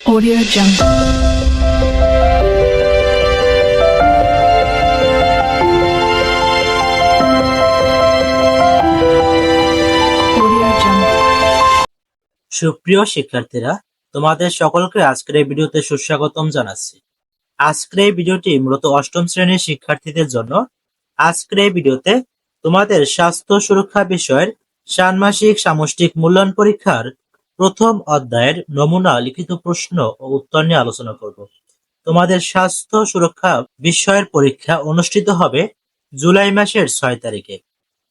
Audio Jungle. সুপ্রিয় শিক্ষার্থীরা, তোমাদের সকলকে আজকের এই ভিডিওতে সুস্বাগতম জানাচ্ছি। আজকের এই ভিডিওটি মূলত অষ্টম শ্রেণির শিক্ষার্থীদের জন্য। আজকের এই ভিডিওতে তোমাদের স্বাস্থ্য সুরক্ষা বিষয়ের ষান্মাসিক সামষ্টিক মূল্যায়ন পরীক্ষার প্রথম অধ্যায়ের নমুনা লিখিত প্রশ্ন ও উত্তর নিয়ে আলোচনা করব। তোমাদের স্বাস্থ্য সুরক্ষা বিষয়ের পরীক্ষা অনুষ্ঠিত হবে জুলাই মাসের ছয় তারিখে।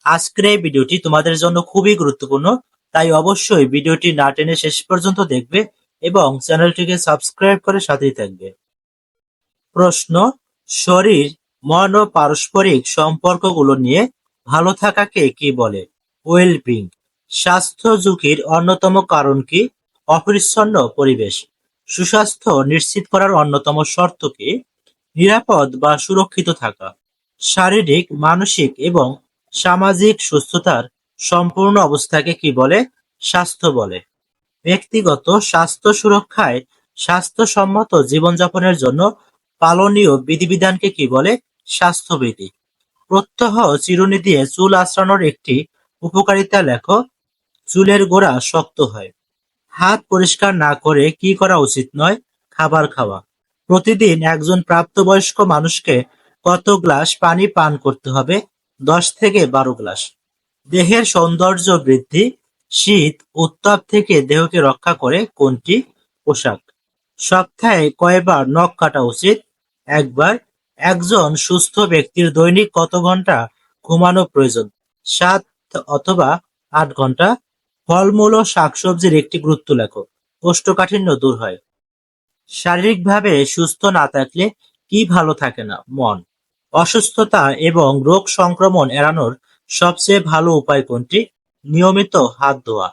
আজকের এই ভিডিওটি তোমাদের জন্য খুবই গুরুত্বপূর্ণ, তাই অবশ্যই ভিডিওটি না টেনে শেষ পর্যন্ত দেখবে এবং চ্যানেলটিকে সাবস্ক্রাইব করে সাথেই থাকবে। প্রশ্ন, শরীর মন ও পারস্পরিক সম্পর্কগুলো নিয়ে ভালো থাকাকে কি বলে? ওয়েলবিং স্বাস্থ্য ঝুঁকির অন্যতম কারণ কি? অপরিচ্ছন্ন পরিবেশ। সুস্বাস্থ্য নিশ্চিত করার অন্যতম শর্ত কি? নিরাপদ বা সুরক্ষিত থাকা। শারীরিক, মানসিক এবং সামাজিক সুস্থতার সম্পূর্ণ অবস্থাকে কি বলে? স্বাস্থ্য বলে। ব্যক্তিগত স্বাস্থ্য সুরক্ষায় স্বাস্থ্যসম্মত জীবনযাপনের জন্য পালনীয় বিধিবিধানকে কি বলে? স্বাস্থ্যবিধি। প্রত্যহ চিরুনি দিয়ে চুল আঁচড়ানোর একটি উপকারিতা লেখো। চুলের গোড়া শক্ত হয়। হাত পরিষ্কার না করে কি করা উচিত নয়? খাবার খাওয়া। প্রতিদিন একজন প্রাপ্তবয়স্ক মানুষকে কত গ্লাস পানি পান করতে হবে? দশ থেকে বারো গ্লাস। দেহের সৌন্দর্য বৃদ্ধি, শীত, উত্তাপ থেকে দেহকে রক্ষা করে কোনটি? পোশাক। সপ্তাহে কয়বার নখ কাটা উচিত? একবার। একজন সুস্থ ব্যক্তির দৈনিক কত ঘণ্টা ঘুমানো প্রয়োজন? সাত অথবা আট ঘণ্টা ফলমূল ও শাকসবজির একটি গুরুত্ব লেখো কোষ্ঠকাঠিন্য দূর হয়। শারীরিকভাবে সুস্থ না থাকলে কি ভালো থাকে না? মন। অসুস্থতা এবং রোগ সংক্রমণ এড়ানোর সবচেয়ে ভালো উপায় কোনটি? নিয়মিত হাত ধোয়া।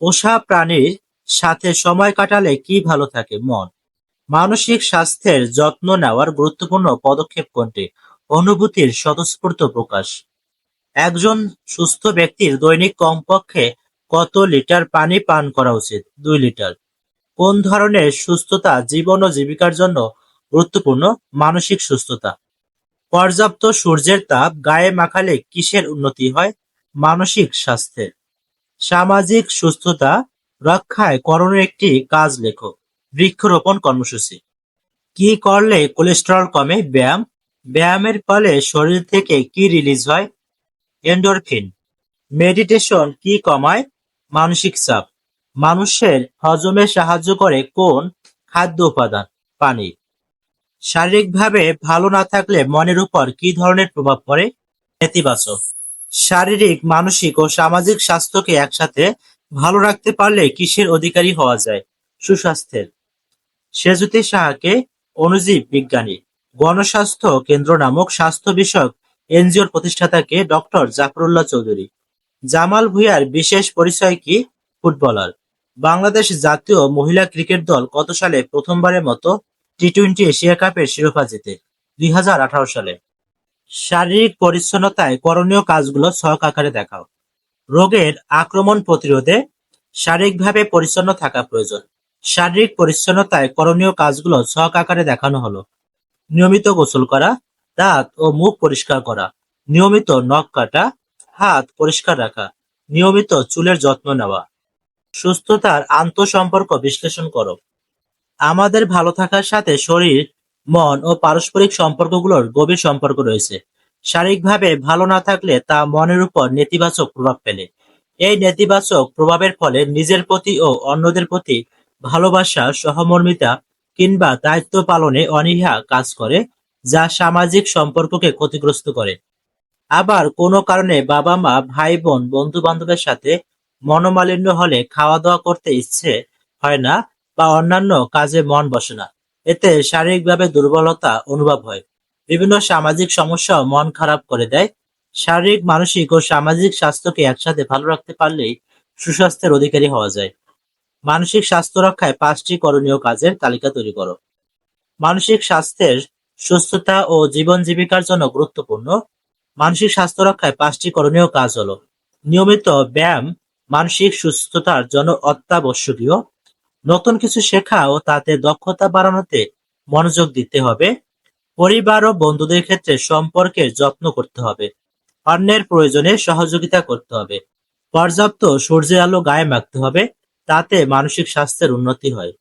পোষা প্রাণীর সাথে সময় কাটালে কি ভালো থাকে? মন। মানসিক স্বাস্থ্যের যত্ন নেওয়ার গুরুত্বপূর্ণ পদক্ষেপ কোনটি? অনুভূতির স্বতঃস্ফূর্ত প্রকাশ। একজন সুস্থ ব্যক্তির দৈনিক কমপক্ষে কত লিটার পানি পান করা উচিত? দুই লিটার। কোন ধরনের সুস্থতা জীবন ও জীবিকার জন্য গুরুত্বপূর্ণ? মানসিক সুস্থতা। পর্যাপ্ত সূর্যের তাপ গায়ে মাখালে কিসের উন্নতি হয়? মানসিক স্বাস্থ্যের। সামাজিক সুস্থতা রক্ষায় করণীয় একটি কাজ লেখো। বৃক্ষরোপণ কর্মসূচি। কি করলে কোলেস্টেরল কমে? ব্যায়াম। ব্যায়ামের ফলে শরীর থেকে কি রিলিজ হয়? এন্ডোরফিন। মেডিটেশন কি কমায়? মানসিক চাপ। মানুষের হজমে সাহায্য করে কোন খাদ্য উপাদান? পানি। শারীরিকভাবে ভালো না থাকলে মনের উপর কি ধরনের প্রভাব পড়ে? নেতিবাচক। শারীরিক, মানসিক ও সামাজিক স্বাস্থ্যকে একসাথে ভালো রাখতে পারলে কিসের অধিকারী হওয়া যায়? সুস্বাস্থ্যের। সেজুতি সাহাকে অণুজীব বিজ্ঞানী। গণস্বাস্থ্য কেন্দ্র নামক স্বাস্থ্য বিষয়ক এনজিওর প্রতিষ্ঠাতাকে ডক্টর জাফরুল্লাহ চৌধুরী। জামাল ভুঁইয়ার বিশেষ পরিচয় কি? ফুটবলার। বাংলাদেশ জাতীয় মহিলা ক্রিকেট দল কত সালে প্রথমবারের মতো টি টোয়েন্টি এশিয়া কাপের শিরোপা জেতে? দুই সালে। শারীরিক পরিচ্ছন্নতায় করণীয় কাজগুলো ছক আকারে দেখাও। রোগের আক্রমণ প্রতিরোধে শারীরিকভাবে পরিচ্ছন্ন থাকা প্রয়োজন। শারীরিক পরিচ্ছন্নতায় করণীয় কাজগুলো ছক আকারে দেখানো হলো। নিয়মিত গোসল করা, দাঁত ও মুখ পরিষ্কার করা, নিয়মিত নখ কাটা হাত পরিষ্কার রাখা, নিয়মিত চুলের যত্ন নেওয়া, সুস্থতার আন্তঃসম্পর্ক বিশ্লেষণ করো। আমাদের ভালো থাকার সাথে শরীর, মন ও পারস্পরিক সম্পর্কগুলোর গভীর সম্পর্ক রয়েছে। শারীরিকভাবে ভালো না থাকলে তা মনের উপর নেতিবাচক প্রভাব ফেলে। এই নেতিবাচক প্রভাবের ফলে নিজের প্রতি ও অন্যদের প্রতি ভালোবাসা, সহমর্মিতা কিংবা দায়িত্ব পালনে অনীহা কাজ করে, যা সামাজিক সম্পর্ককে ক্ষতিগ্রস্ত করে। আবার কোনো কারণে বাবা, মা, ভাই, বোন বন্ধু বান্ধবের সাথে মনোমালিন্য হলে খাওয়া দাওয়া করতে ইচ্ছে হয় না বা অন্যান্য কাজে মন বসে না। এতে শারীরিকভাবে দুর্বলতা অনুভব হয়। বিভিন্ন সামাজিক সমস্যাও মন খারাপ করে দেয়। শারীরিক, মানসিক ও সামাজিক স্বাস্থ্যকে একসাথে ভালো রাখতে পারলেই সুস্বাস্থ্যের অধিকারী হওয়া যায়। মানসিক স্বাস্থ্য রক্ষায় পাঁচটি করণীয় কাজের তালিকা তৈরি করো। মানসিক স্বাস্থ্যের সুস্থতা ও জীবন জীবিকার জন্য গুরুত্বপূর্ণ। মানসিক স্বাস্থ্য রক্ষায় পাঁচটি করণীয় কাজ হলো। নিয়মিত ব্যায়াম, মানসিক সুস্থতার জন্য অত্যাবশ্যকীয়। নতুন কিছু শেখা ও তাতে দক্ষতা বাড়ানোতে মনোযোগ দিতে হবে। পরিবার ও বন্ধুদের ক্ষেত্রে সম্পর্কের যত্ন করতে হবে। অন্যের প্রয়োজনে সহযোগিতা করতে হবে। পর্যাপ্ত সূর্যের আলো গায়ে মাখতে হবে, তাতে মানসিক স্বাস্থ্যের উন্নতি হয়।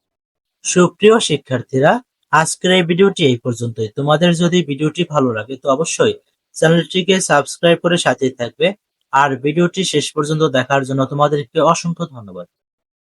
সুপ্রিয় শিক্ষার্থীরা, আজকের এই ভিডিওটি এই পর্যন্তই। তোমাদের যদি ভিডিওটি ভালো লাগে তো অবশ্যই চ্যানেলটিকে সাবস্ক্রাইব করে সাথেই থাকবে। আর ভিডিওটি শেষ পর্যন্ত দেখার জন্য তোমাদেরকে অসংখ্য ধন্যবাদ।